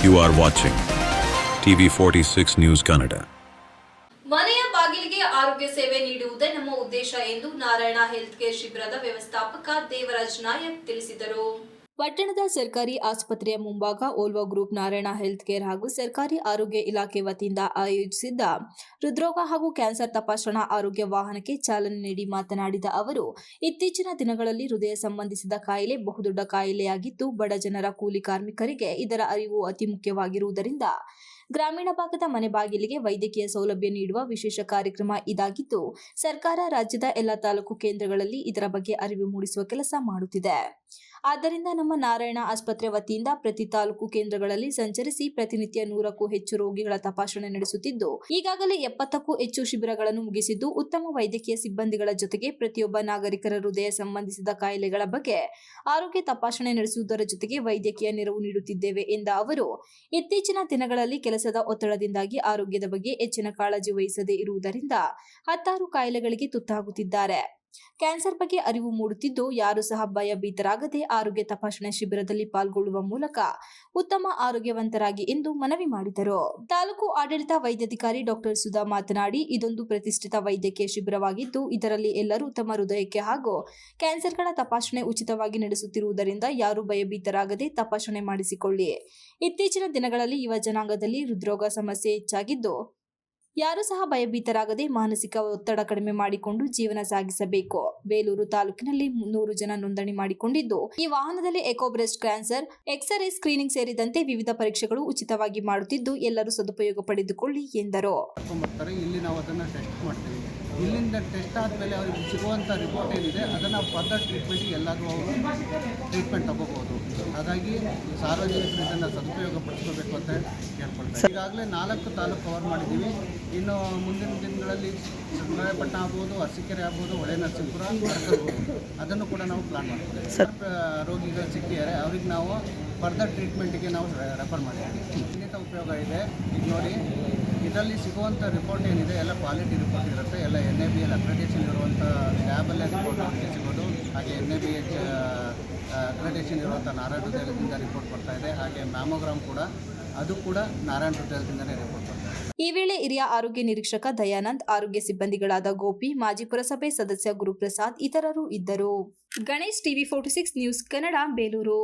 You are watching TV 46 News Kannada. ಮನೆಯ ಬಾಗಿಲಿಗೆ ಆರೋಗ್ಯ ಸೇವೆ ನೀಡುವುದೇ ನಮ್ಮ ಉದ್ದೇಶ ಎಂದು ನಾರಾಯಣ ಹೆಲ್ತ್ ಕೇರ್ ಶಿಬಿರದ ವ್ಯವಸ್ಥಾಪಕ ದೇವರಾಜ್ ನಾಯಕ್ ತಿಳಿಸಿದರು ಪಟ್ಟಣದ ಸರ್ಕಾರಿ ಆಸ್ಪತ್ರೆಯ ಮುಂಭಾಗ Volvo group Narayana health care ಹಾಗೂ ಸರ್ಕಾರಿ ಆರೋಗ್ಯ ಇಲಾಖೆ ವತಿಯಿಂದ ಆಯೋಜಿಸಿದ್ದ ಹೃದ್ರೋಗ ಹಾಗೂ ಕ್ಯಾನ್ಸರ್ ತಪಾಸಣಾ ಆರೋಗ್ಯ ವಾಹನಕ್ಕೆ ಚಾಲನೆ ನೀಡಿ ಮಾತನಾಡಿದ ಅವರು, ಇತ್ತೀಚಿನ ದಿನಗಳಲ್ಲಿ ಹೃದಯ ಸಂಬಂಧಿಸಿದ ಕಾಯಿಲೆ ಬಹುದೊಡ್ಡ ಕಾಯಿಲೆಯಾಗಿದ್ದು, ಬಡ ಜನರ ಕೂಲಿ ಕಾರ್ಮಿಕರಿಗೆ ಇದರ ಅರಿವು ಅತಿ ಮುಖ್ಯವಾಗಿರುವುದರಿಂದ ಗ್ರಾಮೀಣ ಭಾಗದ ಮನೆ ಬಾಗಿಲಿಗೆ ವೈದ್ಯಕೀಯ ಸೌಲಭ್ಯ ನೀಡುವ ವಿಶೇಷ ಕಾರ್ಯಕ್ರಮ ಇದಾಗಿದ್ದು, ಸರ್ಕಾರ ರಾಜ್ಯದ ಎಲ್ಲ ತಾಲೂಕು ಕೇಂದ್ರಗಳಲ್ಲಿ ಇದರ ಬಗ್ಗೆ ಅರಿವು ಮೂಡಿಸುವ ಕೆಲಸ ಮಾಡುತ್ತಿದೆ. ಆದ್ದರಿಂದ ನಮ್ಮ ನಾರಾಯಣ ಆಸ್ಪತ್ರೆ ವತಿಯಿಂದ ಪ್ರತಿ ತಾಲೂಕು ಕೇಂದ್ರಗಳಲ್ಲಿ ಸಂಚರಿಸಿ ಪ್ರತಿನಿತ್ಯ ನೂರಕ್ಕೂ ಹೆಚ್ಚು ರೋಗಿಗಳ ತಪಾಸಣೆ ನಡೆಸುತ್ತಿದ್ದು, ಈಗಾಗಲೇ ಎಪ್ಪತ್ತಕ್ಕೂ ಹೆಚ್ಚು ಶಿಬಿರಗಳನ್ನು ಮುಗಿಸಿದ್ದು, ಉತ್ತಮ ವೈದ್ಯಕೀಯ ಸಿಬ್ಬಂದಿಗಳ ಜೊತೆಗೆ ಪ್ರತಿಯೊಬ್ಬ ನಾಗರಿಕರ ಹೃದಯ ಸಂಬಂಧಿಸಿದ ಕಾಯಿಲೆಗಳ ಬಗ್ಗೆ ಆರೋಗ್ಯ ತಪಾಸಣೆ ನಡೆಸುವುದರ ಜೊತೆಗೆ ವೈದ್ಯಕೀಯ ನೆರವು ನೀಡುತ್ತಿದ್ದೇವೆ ಎಂದ ಅವರು, ಇತ್ತೀಚಿನ ದಿನಗಳಲ್ಲಿ ಕೆಲಸದ ಒತ್ತಡದಿಂದಾಗಿ ಆರೋಗ್ಯದ ಬಗ್ಗೆ ಹೆಚ್ಚಿನ ಕಾಳಜಿ ವಹಿಸದೇ ಇರುವುದರಿಂದ ಹತ್ತಾರು ಕಾಯಿಲೆಗಳಿಗೆ ತುತ್ತಾಗುತ್ತಿದ್ದಾರೆ. ಕ್ಯಾನ್ಸರ್ ಬಗ್ಗೆ ಅರಿವು ಮೂಡುತ್ತಿದ್ದು, ಯಾರು ಸಹ ಭಯಭೀತರಾಗದೆ ಆರೋಗ್ಯ ತಪಾಸಣಾ ಶಿಬಿರದಲ್ಲಿ ಪಾಲ್ಗೊಳ್ಳುವ ಮೂಲಕ ಉತ್ತಮ ಆರೋಗ್ಯವಂತರಾಗಿ ಎಂದು ಮನವಿ ಮಾಡಿದರು. ತಾಲೂಕು ಆಡಳಿತ ವೈದ್ಯಾಧಿಕಾರಿ ಡಾಕ್ಟರ್ ಸುಧಾ ಮಾತನಾಡಿ, ಇದೊಂದು ಪ್ರತಿಷ್ಠಿತ ವೈದ್ಯಕೀಯ ಶಿಬಿರವಾಗಿದ್ದು, ಇದರಲ್ಲಿ ಎಲ್ಲರೂ ತಮ್ಮ ಹೃದಯಕ್ಕೆ ಹಾಗೂ ಕ್ಯಾನ್ಸರ್ಗಳ ತಪಾಸಣೆ ಉಚಿತವಾಗಿ ನಡೆಸುತ್ತಿರುವುದರಿಂದ ಯಾರು ಭಯಭೀತರಾಗದೆ ತಪಾಸಣೆ ಮಾಡಿಸಿಕೊಳ್ಳಿ. ಇತ್ತೀಚಿನ ದಿನಗಳಲ್ಲಿ ಯುವ ಜನಾಂಗದಲ್ಲಿ ಹೃದ್ರೋಗ ಸಮಸ್ಯೆ ಹೆಚ್ಚಾಗಿದ್ದು ಯಾರು ಸಹ ಭಯಭೀತರಾಗದೆ ಮಾನಸಿಕ ಒತ್ತಡ ಕಡಿಮೆ ಮಾಡಿಕೊಂಡು ಜೀವನ ಸಾಗಿಸಬೇಕು. ಬೇಲೂರು ತಾಲೂಕಿನಲ್ಲಿ ನೂರು ಜನ ನೋಂದಣಿ ಮಾಡಿಕೊಂಡಿದ್ದು. ಈ ವಾಹನದಲ್ಲಿ echo breast cancer, X ray screening ಸೇರಿದಂತೆ ವಿವಿಧ ಪರೀಕ್ಷೆಗಳು ಉಚಿತವಾಗಿ ಮಾಡುತ್ತಿದ್ದು ಎಲ್ಲರೂ ಸದುಪಯೋಗ ಪಡೆದುಕೊಳ್ಳಿ ಎಂದರು. ಇಲ್ಲಿಂದ ಟೆಸ್ಟ್ ಆದಮೇಲೆ ಅವ್ರಿಗೆ ಸಿಗುವಂಥ ರಿಪೋರ್ಟ್ ಏನಿದೆ ಅದನ್ನು ಫರ್ದರ್ ಟ್ರೀಟ್ಮೆಂಟಿಗೆ ಎಲ್ಲರೂ ಅವರು ಟ್ರೀಟ್ಮೆಂಟ್ ತಗೋಬೋದು ಹಾಗಾಗಿ ಸಾರ್ವಜನಿಕರು ಇದನ್ನು ಸದುಪಯೋಗ ಪಡಿಸ್ಕೋಬೇಕು ಅಂತ ಕೇಳ್ಕೊಳ್ತಾರೆ ಈಗಾಗಲೇ ನಾಲ್ಕು ತಾಲೂಕು ಕವರ್ ಮಾಡಿದ್ದೀವಿ. ಇನ್ನು ಮುಂದಿನ ದಿನಗಳಲ್ಲಿ ಶ್ರೀರಂಗಪಟ್ಟಣ ಆಗ್ಬೋದು ಅರಸೀಕೆರೆ ಆಗ್ಬೋದು ಹೊಳೆ ನರಸೀಪುರ ಅದನ್ನು ಕೂಡ ನಾವು ಪ್ಲಾನ್ ಮಾಡ್ತೀವಿ. ರೋಗಿಗಳು ಸಿಕ್ಕಿದ್ದಾರೆ ಅವ್ರಿಗೆ ನಾವು ಫರ್ದರ್ ಟ್ರೀಟ್ಮೆಂಟಿಗೆ ನಾವು ರೆಫರ್ ಮಾಡಿದ್ದೀವಿ. ಖಂಡಿತ ಉಪಯೋಗ ಇದೆ. ಈಗ ನೋಡಿ ಇದರಲ್ಲಿ ಸಿಗುವಂಥ ರಿಪೋರ್ಟ್ ಏನಿದೆ ಎಲ್ಲ ಕ್ವಾಲಿಟಿ ರಿಪೋರ್ಟ್ ಇರುತ್ತೆ ಎಲ್ಲ N A B L accreditation ಇರುವಂಥ ಲ್ಯಾಬಲ್ಲೇ ರಿಪೋರ್ಟ್ ಸಿಗೋದು. ಹಾಗೆ N A B H accreditation ಇರುವಂಥ ನಾರಾಯಣ ಹೃದಯದಿಂದ ರಿಪೋರ್ಟ್ ಬರ್ತಾ ಇದೆ. ಹಾಗೆ ಮ್ಯಾಮೋಗ್ರಾಮ್ ಕೂಡ, ಅದು ಕೂಡ ನಾರಾಯಣ ಹೃದಯದಿಂದಲೇ ರಿಪೋರ್ಟ್ ಬರ್ತಾ ಇದೆ. ಈ ವೇಳೆ ಹಿರಿಯ ಆರೋಗ್ಯ ನಿರೀಕ್ಷಕ ದಯಾನಂದ್, ಆರೋಗ್ಯ ಸಿಬ್ಬಂದಿಗಳಾದ ಗೋಪಿ, ಮಾಜಿ ಪುರಸಭೆ ಸದಸ್ಯ ಗುರುಪ್ರಸಾದ್ ಇತರರು ಇದ್ದರು. Ganesh TV forty six news Kannada, Belur.